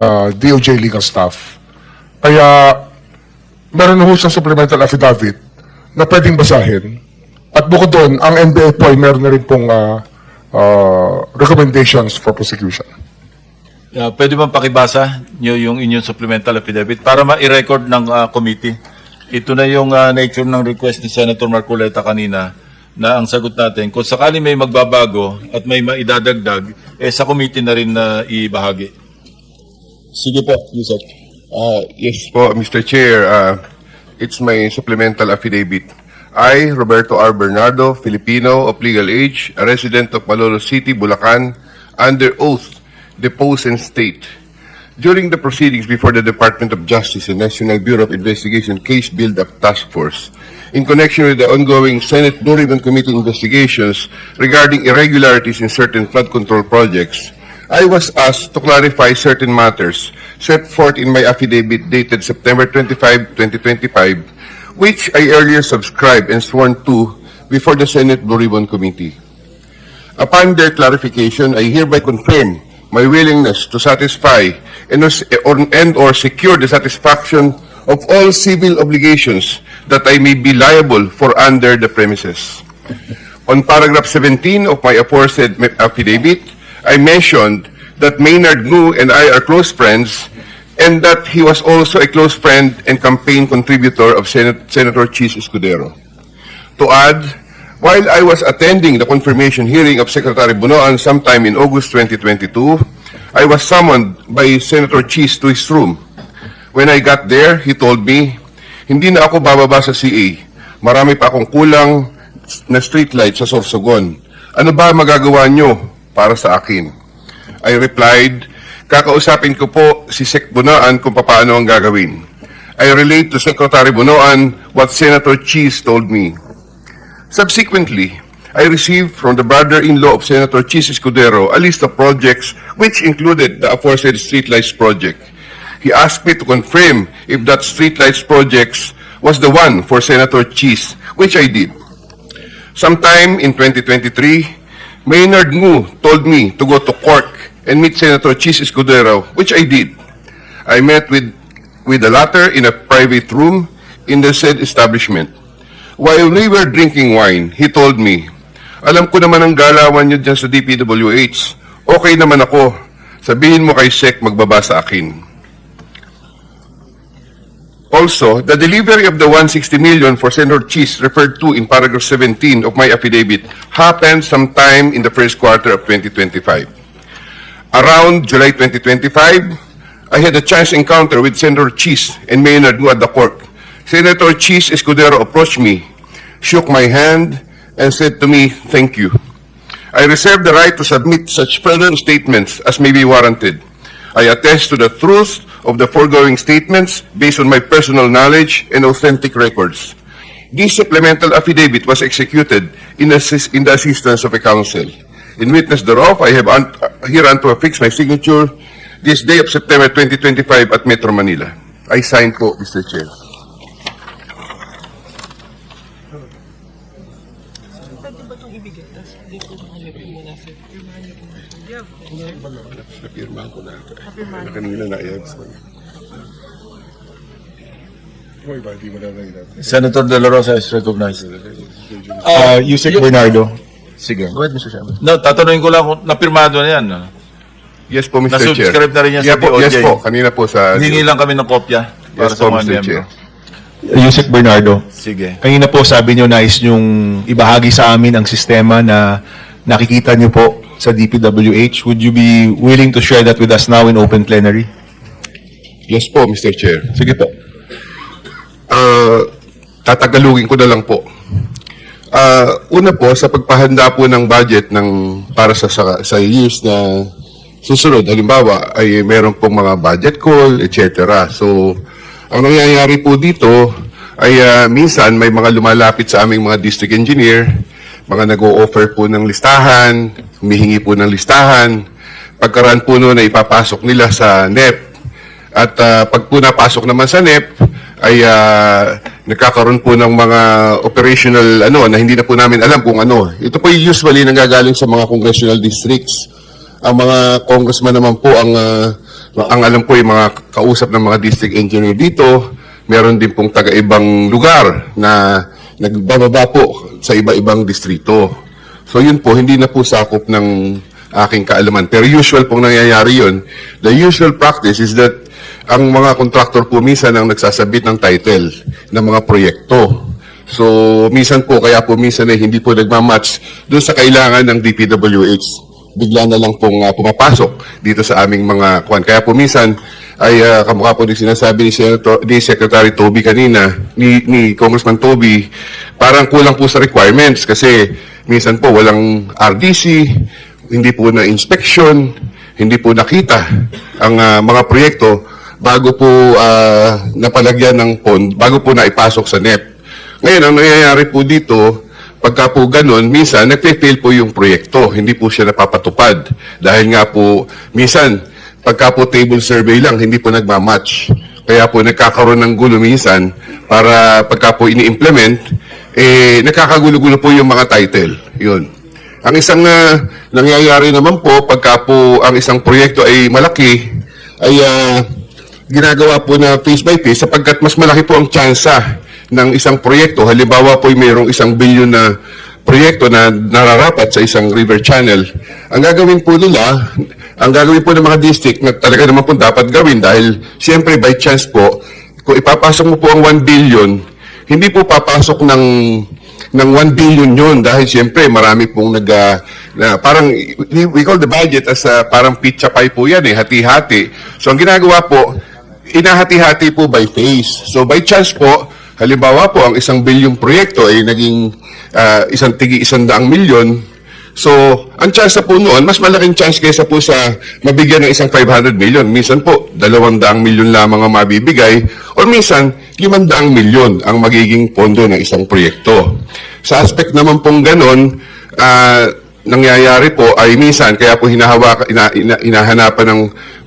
uh, DOJ legal staff. Kaya meron ho siyang supplemental affidavit na pwedeng basahin. At bukod doon, ang NBI po ay meron na rin pong uh, uh, recommendations for prosecution. Uh, pwede bang pakibasa nyo yung inyong supplemental affidavit para ma-record ng uh, committee? Ito na yung uh, nature ng request ni Senator Marcoleta kanina na ang sagot natin, kung sakali may magbabago at may maidadagdag, eh sa committee na rin na ibahagi. Sige po, Yusek. Uh, yes po, Mr. Chair. Uh, it's my supplemental affidavit. I, Roberto R. Bernardo, Filipino of legal age, a resident of Malolo City, Bulacan, under oath, depose and state. During the proceedings before the Department of Justice and National Bureau of Investigation Case Build-Up Task Force, in connection with the ongoing Senate Ribbon Committee investigations regarding irregularities in certain flood control projects, I was asked to clarify certain matters set forth in my affidavit dated September 25, 2025, which I earlier subscribed and sworn to before the Senate Blue Ribbon Committee. Upon their clarification, I hereby confirm my willingness to satisfy and or, and or secure the satisfaction of all civil obligations that I may be liable for under the premises. On paragraph 17 of my aforesaid affidavit, I mentioned that Maynard Ngu and I are close friends and that he was also a close friend and campaign contributor of Sen- Senator Chis Escudero. To add, while I was attending the confirmation hearing of Secretary Bunoan sometime in August 2022, I was summoned by Senator Chis to his room. When I got there, he told me, hindi na ako bababa sa CA. Marami pa akong kulang na streetlight sa Sorsogon. Ano ba magagawa nyo para sa akin? I replied, kakausapin ko po si Sec Bunoan kung paano ang gagawin. I relate to Secretary Bunoan what Senator Cheese told me. Subsequently, I received from the brother-in-law of Senator Chis Escudero a list of projects which included the aforesaid streetlights project. He asked me to confirm if that streetlights projects was the one for Senator Chis, which I did. Sometime in 2023, Maynard Ngu told me to go to Cork and meet Senator Chis Escudero, which I did. I met with, with the latter in a private room in the said establishment. While we were drinking wine, he told me, Alam ko naman ang galawan niyo dyan sa DPWH. Okay naman ako. Sabihin mo kay Sec magbaba sa akin. Also, the delivery of the 160 million for Senator Cheese referred to in paragraph 17 of my affidavit happened sometime in the first quarter of 2025. Around July 2025, I had a chance encounter with Senator Cheese and Maynard Ngu at the court. Senator Cheese Escudero approached me, shook my hand, and said to me, thank you. I reserve the right to submit such further statements as may be warranted. I attest to the truth of the foregoing statements based on my personal knowledge and authentic records. This supplemental affidavit was executed in, assist, in the assistance of a counsel. In witness thereof, I have un- hereunto affixed my signature this day of September 2025 at Metro Manila. I sign po, Mr. Chair. Kanina na i-abs ko. Yung iba, di mo na nailan. Senator De La Rosa is recognized. Uh, Yusek Bernardo. Sige. Go ahead, Mr. Chairman. No, tatanungin ko lang kung napirmado na yan. no? Yes po, Mr. Chair. Nasubscribe na rin yan sa Yeah po, DOJ. Yes po, kanina po sa... Hingi lang kami ng kopya para Yes sa po, mga Mr. miyembro. Chair. Yusek Bernardo. Sige. Kanina po sabi niyo nais niyong ibahagi sa amin ang sistema na nakikita niyo po sa DPWH. Would you be willing to share that with us now in open plenary? Yes po, Mr. Chair. Sige po. Ah, tatagalugin ko na lang po. Ah, una po, sa pagpahanda po ng budget ng para sa, sa, sa years na susunod, halimbawa, ay meron pong mga budget call, etc. So, ang nangyayari po dito ay ah, minsan may mga lumalapit sa aming mga district engineer, mga nag-o-offer po ng listahan, humihingi po ng listahan, pagkaraan po noon ay ipapasok nila sa NEP, at ah, pag po napasok naman sa NEP, ay ah, nagkakaroon po ng mga operational ano na hindi na po namin alam kung ano. Ito po yung usually nanggagaling sa mga congressional districts. Ang mga congressman naman po ang ah, ang alam ko yung mga kausap ng mga district engineer dito, meron din pong taga-ibang lugar na nagbababa po sa iba-ibang distrito. So yun po, hindi na po sakop ng aking kaalaman. Pero usual pong nangyayari yun. The usual practice is that ang mga contractor po minsan ang nagsasabit ng title ng mga proyekto. So, minsan po, kaya po minsan ay hindi po nagmamatch doon sa kailangan ng DPWH. Bigla na lang pong ah, pumapasok dito sa aming mga kwan. Kaya po ay uh, kamukha po din sinasabi ni, Senator, ni Secretary Toby kanina, ni, ni Congressman Toby, parang kulang po sa requirements kasi minsan po walang RDC, hindi po na inspection, hindi po nakita ang ah, mga proyekto bago po ah, napalagyan ng pond, bago po na ipasok sa NEP. Ngayon, ang nangyayari po dito, pagka po ganun, minsan, nagpe-fail po yung proyekto. Hindi po siya napapatupad. Dahil nga po, minsan, pagka po table survey lang, hindi po nagmamatch. Kaya po nagkakaroon ng gulo minsan para pagka po ini-implement, eh, nakakagulo-gulo po yung mga title. Yun. Ang isang na nangyayari naman po, pagka po ang isang proyekto ay malaki, ay ah, ginagawa po na piece by piece sapagkat mas malaki po ang tsansa ng isang proyekto. Halimbawa po ay mayroong isang bilyon na proyekto na nararapat sa isang river channel. Ang gagawin po nila, ang gagawin po ng mga district na talaga naman po dapat gawin dahil siyempre by chance po, kung ipapasok mo po ang 1 billion, hindi po papasok ng ng 1 billion yun dahil siyempre marami pong nag ah, na parang we, call the budget as ah, parang pizza pie po yan eh, hati-hati. So ang ginagawa po, inahati-hati po by phase. So by chance po, halimbawa po ang isang bilyong proyekto ay naging ah, isang tigi isang daang milyon. So, ang chance po noon, mas malaking chance kaysa po sa mabigyan ng isang 500 million. Minsan po, 200 milyon lamang ang mabibigay or minsan, 500 milyon ang magiging pondo ng isang proyekto. Sa aspect naman pong ganon, ah, nangyayari po ay minsan, kaya po hinahawak, ina, ina, hinahanapan ng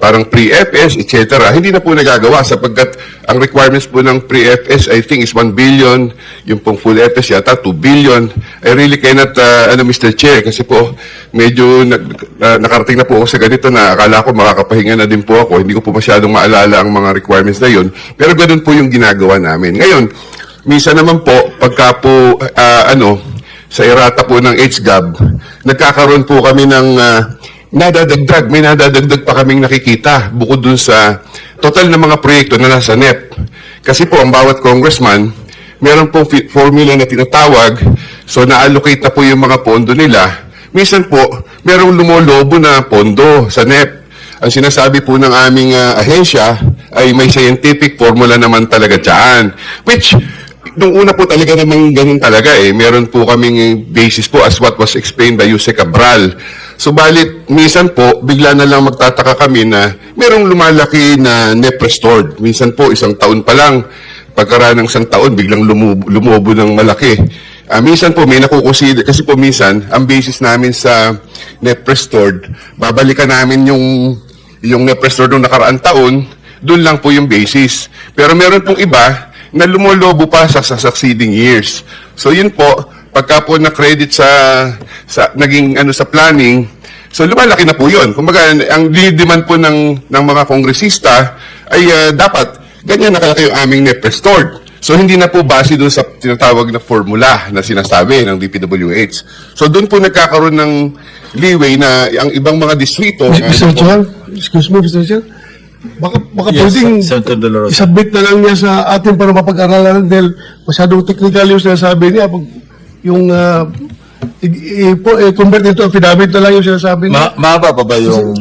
parang pre-FS, etc. Hindi na po nagagawa sapagkat ang requirements po ng pre-FS, I think, is 1 billion. Yung pong full FS yata, 2 billion. I really cannot, uh, ano, Mr. Chair, kasi po, medyo nag, uh, nakarating na po ako sa ganito na akala ko makakapahinga na din po ako. Hindi ko po masyadong maalala ang mga requirements na yun. Pero ganun po yung ginagawa namin. Ngayon, minsan naman po, pagka po, uh, ano, sa erata po ng HGAB, nagkakaroon po kami ng ah, nadadagdag, may nadadagdag pa kaming nakikita bukod dun sa total na mga proyekto na nasa NEP. Kasi po, ang bawat congressman, meron pong formula na tinatawag, so na-allocate na po yung mga pondo nila. Minsan po, merong lumolobo na pondo sa NEP. Ang sinasabi po ng aming ah, ahensya ay may scientific formula naman talaga dyan. Which, nung una po talaga namang ganun talaga eh. Meron po kaming basis po as what was explained by Jose Cabral. Subalit, minsan po, bigla na lang magtataka kami na merong lumalaki na net restored. Minsan po, isang taon pa lang, pagkaraan ng isang taon, biglang lumubo, lumubo ng malaki. Ah, minsan po, may nakukonsider, kasi po minsan, ang basis namin sa net restored, babalikan namin yung, yung net restored ng nakaraang taon, doon lang po yung basis. Pero meron pong iba, na lumolobo pa sa, sa succeeding years. So yun po, pagka po na-credit sa, sa naging ano sa planning, so lumalaki na po yun. Kumbaga, ang demand po ng, ng mga kongresista ay ah, dapat ganyan nakalaki yung aming net restored. So hindi na po base doon sa tinatawag na formula na sinasabi ng DPWH. So doon po nagkakaroon ng leeway na ang ibang mga distrito Mr. Chair, excuse me, Mr. Chair. Baka, baka Yes, pwedeng Senator De La Rosa. isubmit na lang niya sa atin para mapag-aralan dahil masyadong technical yung sinasabi niya. Pag yung uh, i- i- po- eh, convert into affidavit na lang yung sinasabi Ma niya. mahaba pa ba yung...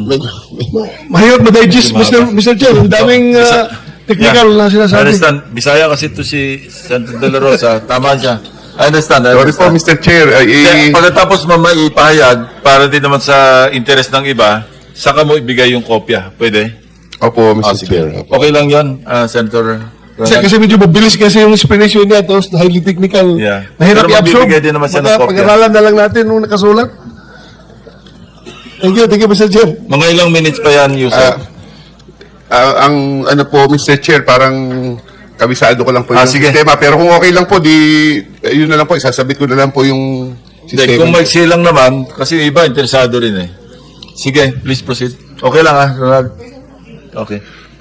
Mahirap ma-digest, Mr. Mr. Chair. Ang daming uh, technical Yeah. na I sinasabi. understand. Bisaya kasi to si Senator De La Rosa. Tama siya. I understand. I Sorry po, understand. Mr. Chair. Ay, eh, pagkatapos mo maipahayag, para din naman sa interest ng iba, saka mo ibigay yung kopya. Pwede? Opo, Mr. Ah, sige. Chair. Opo. Okay lang yun, ah, Senator. Kasi, kasi medyo mabilis kasi yung explanation niya, tapos highly technical. Yeah. Mahirap Pero i-absorb. magbibigay din naman siya ng Baka kopya. Pag-aralan na lang natin nung nakasulat. Thank you, thank you, Mr. Chair. Mga ilang minutes pa yan, Yusuf? Ah, ang ano po, Mr. Chair, parang kabisado ko lang po Ah, yung sige. sistema. Pero kung okay lang po, di, eh, yun na lang po, isasabit ko na lang po yung Hindi, sistema. kung maiksi lang naman, kasi iba interesado rin eh. Sige, please proceed. Okay lang ah, Ronald. Okay.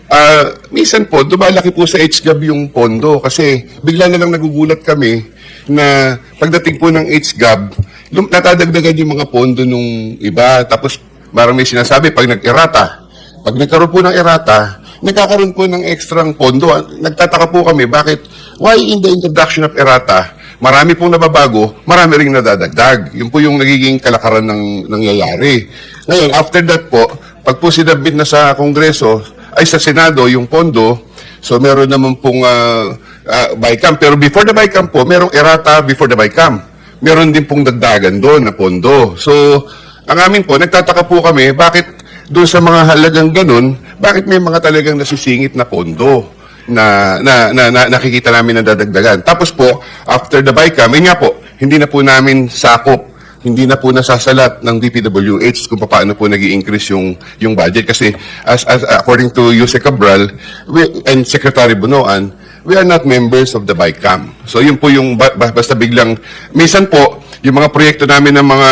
Ah, minsan po, dumalaki po sa HGAB yung pondo kasi bigla na lang nagugulat kami na pagdating po ng HGAB, natadagdagan yung mga pondo nung iba. Tapos parang may sinasabi pag nag-erata. Pag nagkaroon po ng erata, nagkakaroon po ng ekstrang pondo. Ah, Nagtataka po kami, bakit, why in the introduction of erata, marami pong nababago, marami ring nadadagdag. Yun po yung nagiging kalakaran ng nangyayari. Ngayon, after that po, pag po sinabit na sa Kongreso, ay sa Senado yung pondo, so meron naman pong uh, uh, BICAM. Pero before the BICAM po, merong errata before the BICAM. Meron din pong dagdagan doon na pondo. So, ang amin po, nagtataka po kami, bakit doon sa mga halagang ganun, bakit may mga talagang nasisingit na pondo na, na, na, na nakikita namin na dadagdagan. Tapos po, after the BICAM, yun nga po, hindi na po namin sakop hindi na po nasasalat ng DPWH kung paano po nag increase yung yung budget kasi as, as according to Jose Cabral we, and Secretary Bunoan we are not members of the BICAM. So yun po yung ba- ba- basta biglang minsan po yung mga proyekto namin ng mga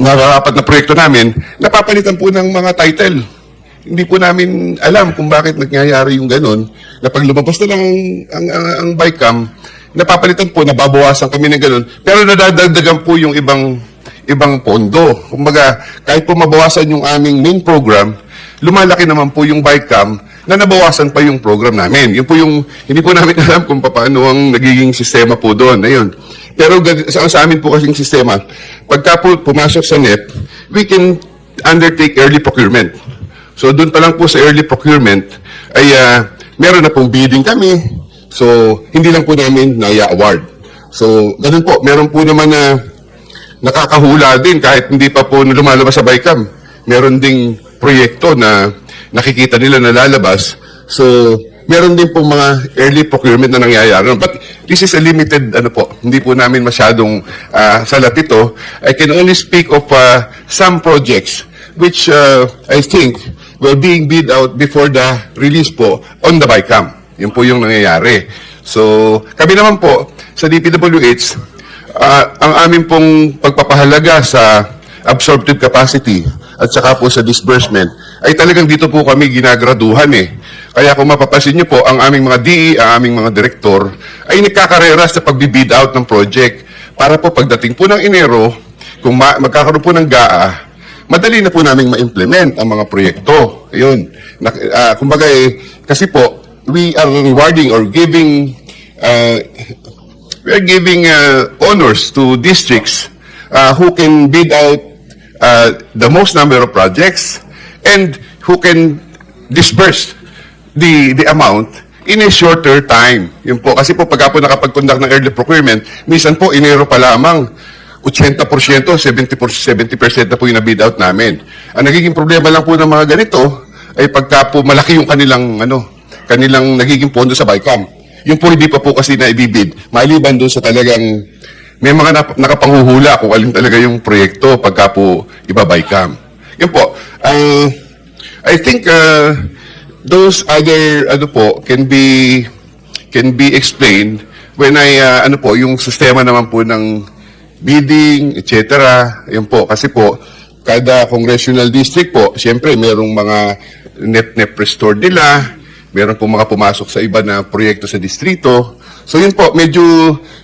nararapat na proyekto namin napapalitan po ng mga title. Hindi po namin alam kung bakit nangyayari yung ganun na pag lumabas na lang ang, ang, ang, ang BICAM napapalitan po, nababawasan kami ng ganun, pero nadadagdagan po yung ibang ibang pondo. Kumbaga, kahit po mabawasan yung aming main program, lumalaki naman po yung BICAM na nabawasan pa yung program namin. Yun po yung, hindi po namin alam kung paano ang nagiging sistema po doon. Ayun. Pero sa, sa amin po kasing sistema, pagka po pumasok sa NEP, we can undertake early procurement. So doon pa lang po sa early procurement ay ah, meron na pong bidding kami, So, hindi lang po namin na-award. So, ganun po. Meron po naman na nakakahula din kahit hindi pa po lumalabas sa BICAM. Meron ding proyekto na nakikita nila na lalabas. So, meron din po mga early procurement na nangyayari. But this is a limited, ano po, hindi po namin masyadong ah, salat ito. I can only speak of ah, some projects which ah, I think were being bid out before the release po on the BICAM. Yun po yung nangyayari. So, kami naman po, sa DPWH, ah, ang amin pong pagpapahalaga sa absorptive capacity at saka po sa disbursement, ay talagang dito po kami ginagraduhan eh. Kaya kung mapapasin niyo po, ang aming mga DE, ang aming mga direktor, ay nagkakarera sa pagbibid out ng project para po pagdating po ng Enero, kung ma- magkakaroon po ng GAA, madali na po naming ma-implement ang mga proyekto. Ayun. Na, ah, kumbaga eh, kasi po, we are rewarding or giving uh, we are giving uh, honors to districts uh, who can bid out uh, the most number of projects and who can disperse the the amount in a shorter time. Yun po. Kasi po pagka po nakapag-conduct ng early procurement, minsan po inero pa lamang 80%, 70%, 70% na po yung na-bid out namin. Ang nagiging problema lang po ng mga ganito ay pagka po malaki yung kanilang ano, kanilang nagiging pondo sa BICAM. Yung po hindi pa po kasi na ibibid. Maliban doon sa talagang may mga nap- nakapanghuhula kung alin talaga yung proyekto pagka po iba BICAM. Yun po. Uh, I think uh, those other ano po can be can be explained when I uh, ano po yung sistema naman po ng bidding, etc. Yun po kasi po kada congressional district po, siyempre merong mga net-net restore nila, meron po mga pumasok sa iba na proyekto sa distrito. So yun po, medyo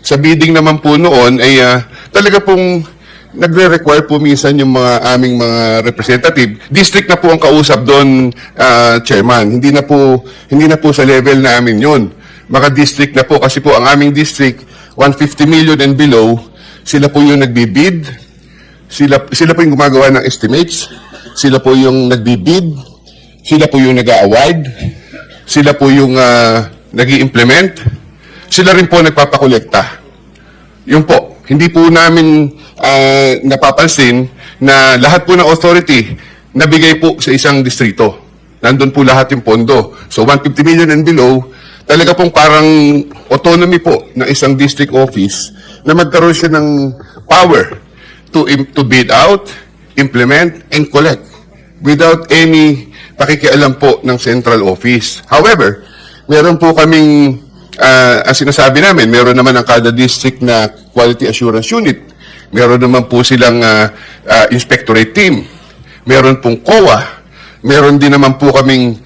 sa bidding naman po noon ay ah, talaga pong nagre-require po minsan yung mga aming mga representative. District na po ang kausap doon, ah, chairman. Hindi na po hindi na po sa level namin yun. Mga district na po kasi po ang aming district 150 million and below, sila po yung nagbibid. Sila sila po yung gumagawa ng estimates. Sila po yung nagbibid. Sila po yung nag-award. Sila po yung uh, nag implement Sila rin po nagpapakolekta. Yun po, hindi po namin ah, napapansin na lahat po ng authority nabigay po sa isang distrito. Nandun po lahat yung pondo. So 150 million and below, talaga pong parang autonomy po ng isang district office na magkaroon siya ng power to, to bid out, implement, and collect without any pakikialam po ng central office. However, meron po kaming, ah, ang sinasabi namin, meron naman ang kada district na quality assurance unit. Meron naman po silang ah, ah, inspectorate team. Meron pong COA. meron din naman po kaming